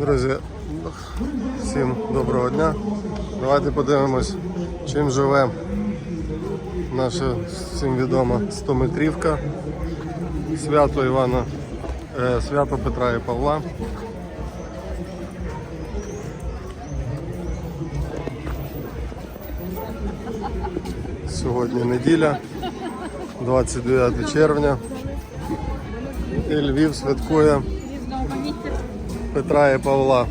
Друзі, всім доброго дня. Давайте подивимось, чим живе наша всім відома 100-метрівка. Свято Івана, е, свято Петра і Павла. Сьогодні неділя, 29 червня. І Львів святкує Петра і Павла.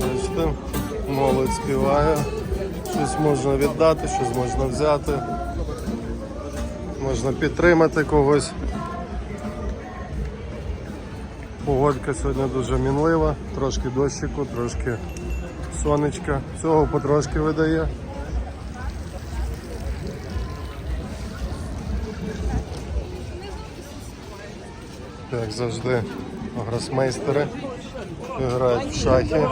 Бачите, молодь співає, щось можна віддати, щось можна взяти, можна підтримати когось. Погодка сьогодні дуже мінлива, трошки дощику, трошки сонечка. Всього потрошки видає. Як завжди, гросмейстери грають в шахи.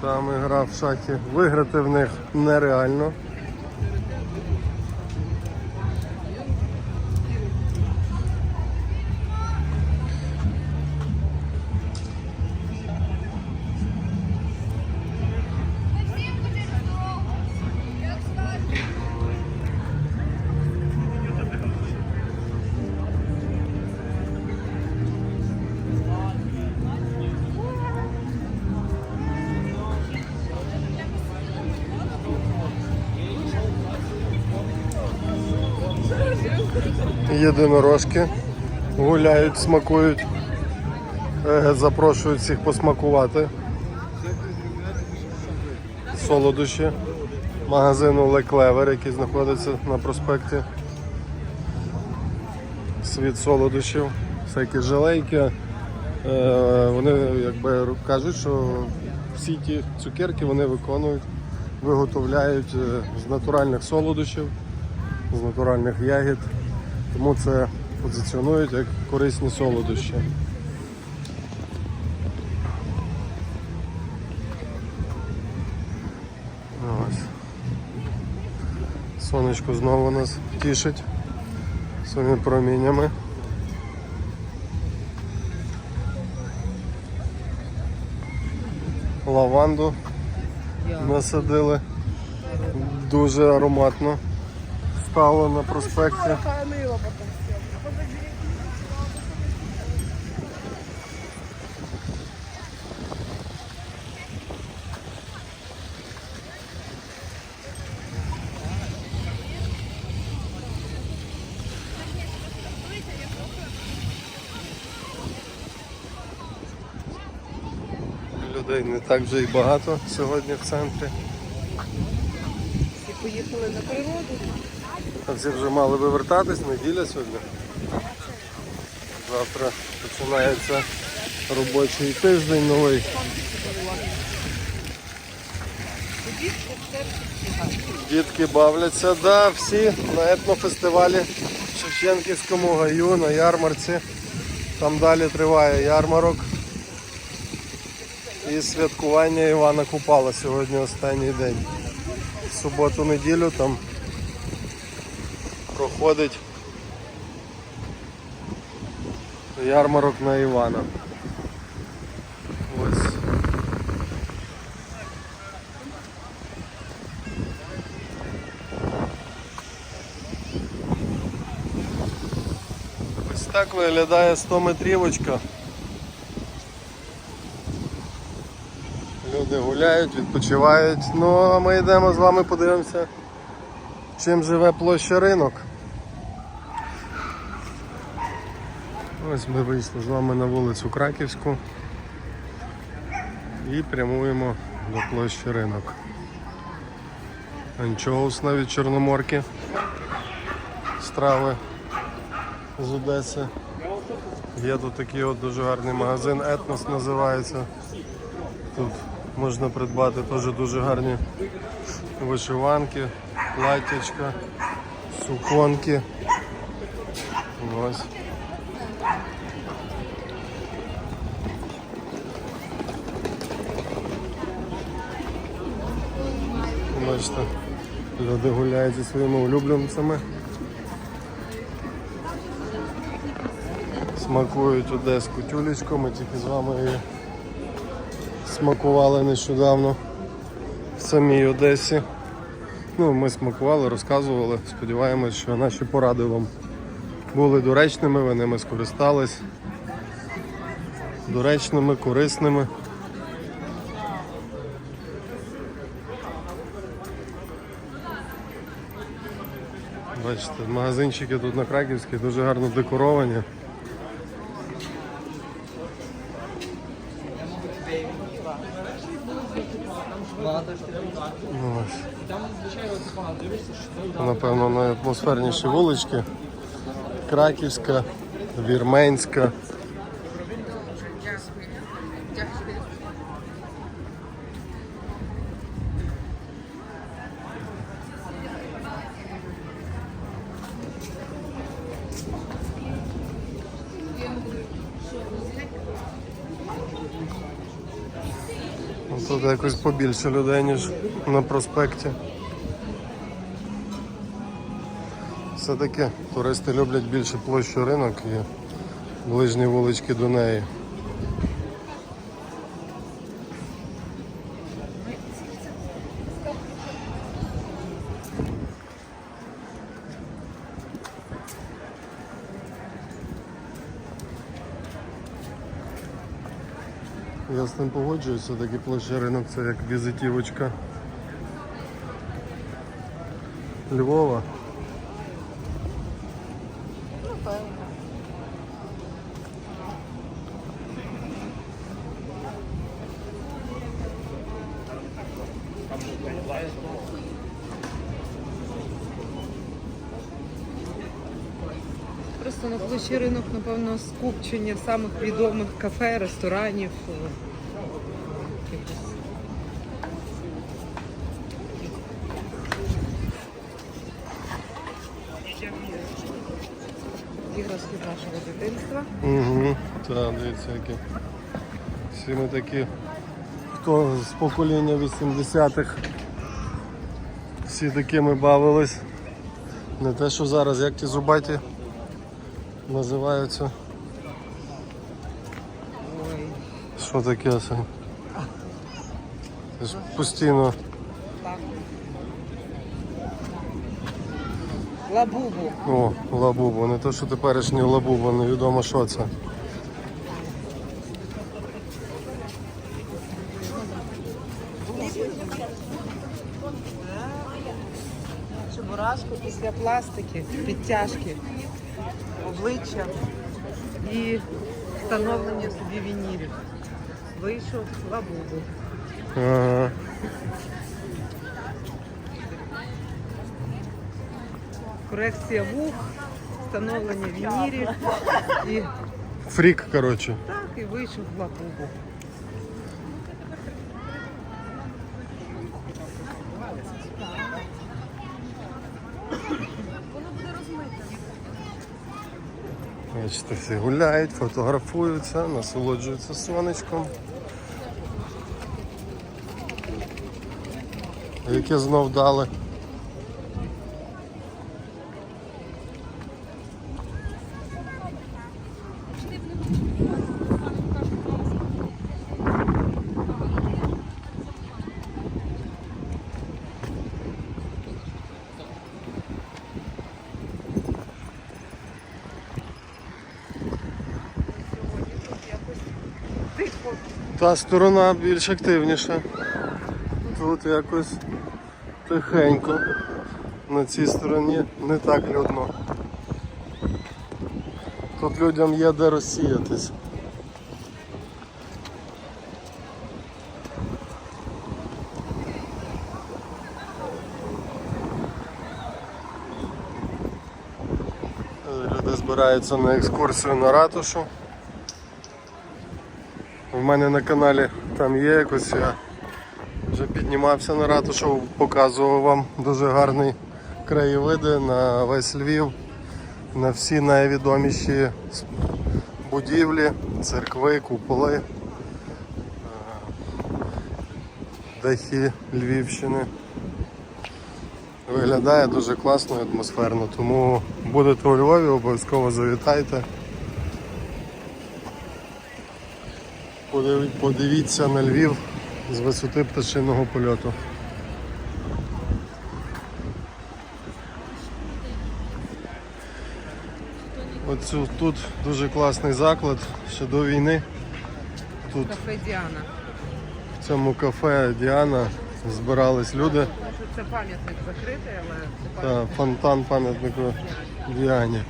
Там гра в шахи. Виграти в них нереально. Єдинорожки гуляють, смакують. Запрошують всіх посмакувати. Солодощі магазину Леклевер, який знаходиться на проспекті. Світ солодощів, всякі желейки. Е, Вони якби кажуть, що всі ті цукерки вони виконують, виготовляють е, з натуральних солодощів, з натуральних ягід. Тому це позиціонують як корисні солодощі. Ось. Сонечко знову нас тішить своїми проміннями. Лаванду насадили. Дуже ароматно стало на проспекті. Людей не так вже і багато сьогодні в центрі. Всі поїхали на природу. А всі вже мали вивертатись, неділя сьогодні. Завтра починається робочий тиждень новий. Дітки бавляться, да, всі на етнофестивалі в Шевченківському гаю на ярмарці. Там далі триває ярмарок. І святкування Івана Купала сьогодні останній день. Суботу-неділю там проходить ярмарок на Івана. Ось. Ось так виглядає 100 метрівочка. Люди гуляють, відпочивають. Ну а ми йдемо з вами подивимося, чим живе площа ринок. Ось ми вийшли з вами на вулицю Краківську і прямуємо до площі ринок. Анчоус навіть чорноморки. Страви з Одеси. Є тут такий от дуже гарний магазин, Етнос називається. Тут можна придбати теж дуже гарні вишиванки, платтячка, суконки. Ось. Бачите, люди гуляють зі своїми улюбленцями. Смакують одеську тюлечку, ми тільки з вами її смакували нещодавно в самій Одесі. Ну, ми смакували, розказували. Сподіваємось, що наші поради вам були доречними, ви ними скористались. Доречними, корисними. Бачите, магазинчики тут на Краківській дуже гарно декоровані. Напевно, найатмосферніші вулички. Краківська, Вірменська. Тут якось побільше людей, ніж на проспекті. Все-таки туристи люблять більше площу ринок і ближні вулички до неї. Я з ним погоджуюся, такі ринок це як візитівочка Львова. Просто ринок, напевно, скупчення самих відомих кафе, ресторанів. е. Іграшки з нашого дитинства. Угу. Так, дивіться, які. Всі ми такі, хто з покоління 80-х, всі такими бавились. Не те, що зараз, як ті зубаті називаються. Ой, Що таке це? Це ж постійно. Лабубу. О, лабубу, не то, що теперішній лабубу, невідомо що це. Чебурашку після пластики, підтяжки, обличчя і встановлення собі вінірів. Вийшов лабубу. Ага. Корекція вух, встановлення вінірів і Фрік, коротше. так і вийшов лабубу. Бачите, всі гуляють, фотографуються, насолоджуються сонечком. Яке знов дали. Та сторона більш активніша. Тут якось тихенько. На цій стороні не так людно. Тут людям є де розсіятись. Люди збираються на екскурсію на ратушу. У мене на каналі там є якось я вже піднімався на ратушу, показував вам дуже гарні краєвиди на весь Львів, на всі найвідоміші будівлі, церкви, куполи, е, дахи Львівщини. Виглядає дуже класно і атмосферно. Тому будете у Львові, обов'язково завітайте. Подивіться на Львів з висоти пташиного польоту. Оцю, тут дуже класний заклад ще до війни. Тут Кафе Діана. в цьому кафе Діана збирались люди. Це пам'ятник закритий, але це Та, фонтан пам'ятнику Діані.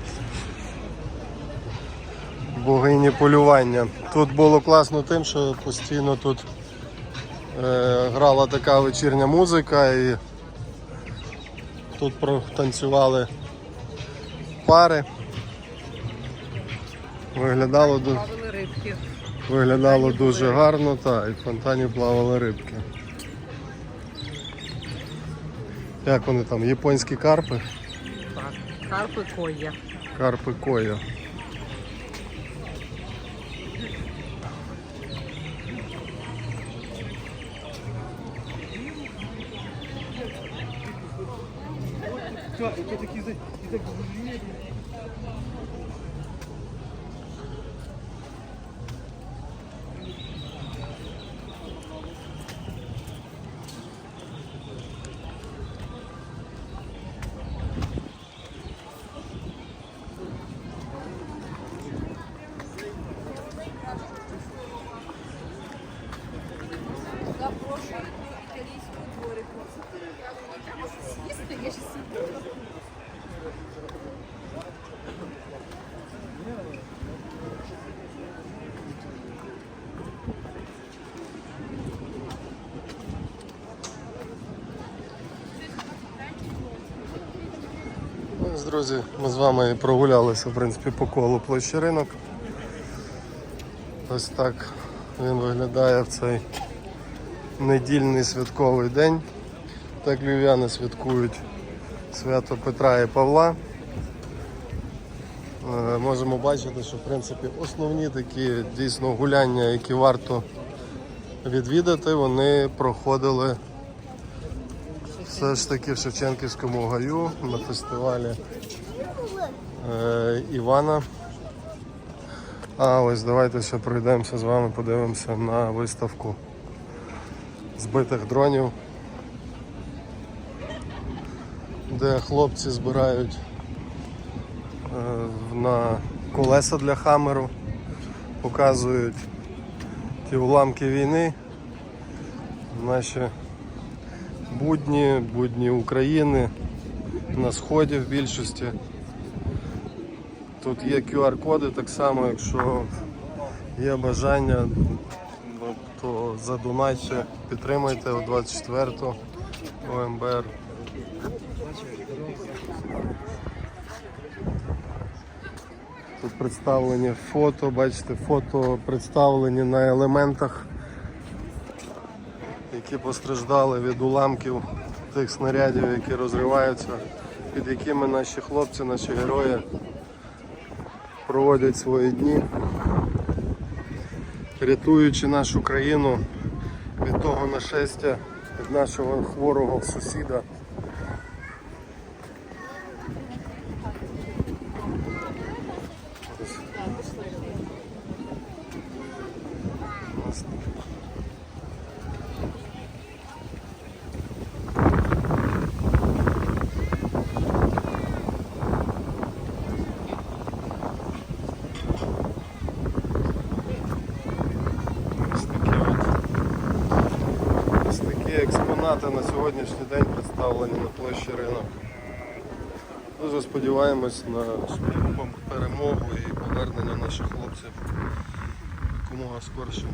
Богині полювання. Тут було класно тим, що постійно тут е, грала така вечірня музика і тут танцювали пари. Виглядало, ду- плавали рибки. виглядало дуже гарно, та, і в фонтані плавали рибки. Як вони там, японські карпи? Так. Карпи коя. Карпи коя. Друзі, ми з вами прогулялися в принципі, по колу площі ринок. Ось так він виглядає в цей недільний святковий день. Так львів'яни святкують свято Петра і Павла. Е, Можемо бачити, що в принципі основні такі дійсно гуляння, які варто відвідати, вони проходили все ж таки в Шевченківському гаю на фестивалі е, Івана. А ось давайте ще пройдемося з вами, подивимося на виставку збитих дронів, де хлопці збирають е, на колеса для хамеру, показують ті уламки війни, наші будні, будні України на сході в більшості. Тут є QR-коди, так само, якщо є бажання, ну, то задонатьте, підтримайте о 24-ту ОМБР. Тут представлені фото, бачите, фото представлені на елементах, які постраждали від уламків тих снарядів, які розриваються, під якими наші хлопці, наші герої проводять свої дні, рятуючи нашу країну від того нашестя, від нашого хворого сусіда. Ось. Ось такі от. Ось такі на сьогоднішній день представлені на площі ринок. Дуже сподіваємось на швидку перемогу і повернення наших хлопців якомога скорше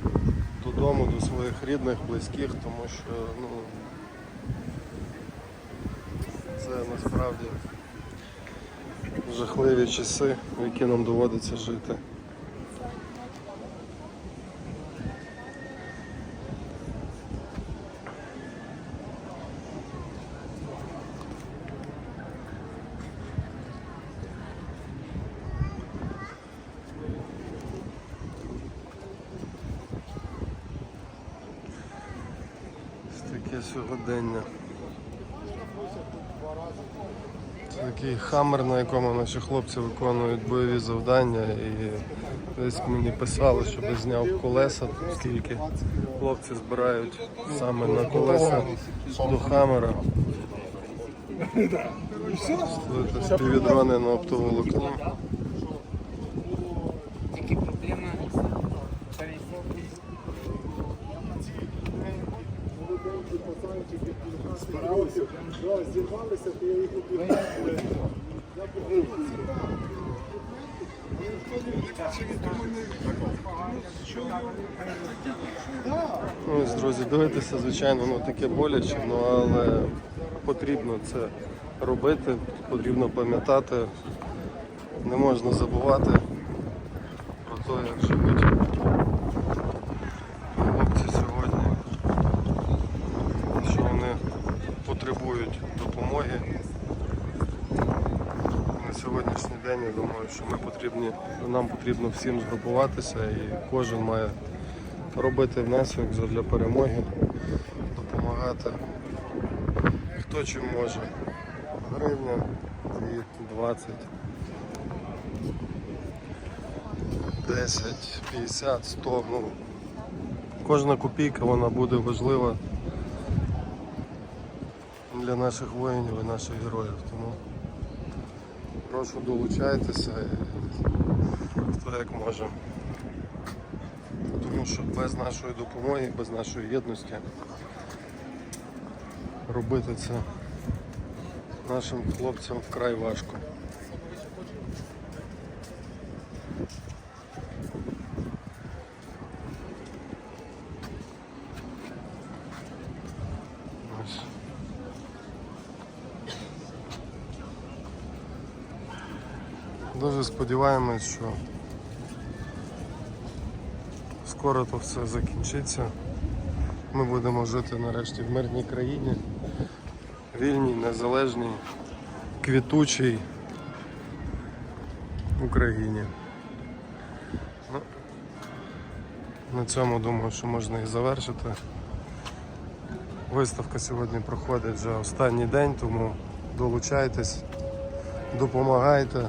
додому, до своїх рідних, близьких, тому що ну, це насправді жахливі часи, в які нам доводиться жити. Ось таке сьогодення. Такий хаммер, на якому наші хлопці виконують бойові завдання. І десь мені писали, щоб я зняв колеса, оскільки хлопці збирають саме на колеса до хаммера. Це Співвідрони на оптоволокно. Ну, ось, друзі, дивитися, звичайно, ну таке боляче, ну але потрібно це робити, потрібно пам'ятати, не можна забувати про те, як живуть хлопці сьогодні, що вони потребують допомоги. На сьогоднішній день я думаю, що ми потрібні, нам потрібно всім згрупуватися і кожен має робити внесок для перемоги, допомагати. Хто чим може. Гривня, 2, 20, 10, 50, 100. Ну, кожна копійка вона буде важлива для наших воїнів і наших героїв. Тому прошу долучайтеся хто як може. Тому що без нашої допомоги, без нашої єдності робити це нашим хлопцям вкрай важко. Ось. Дуже сподіваємось, що скоро то все закінчиться. Ми будемо жити нарешті в мирній країні, вільній, незалежній, квітучій Україні. Ну, на цьому думаю, що можна і завершити. Виставка сьогодні проходить вже останній день, тому долучайтесь, допомагайте.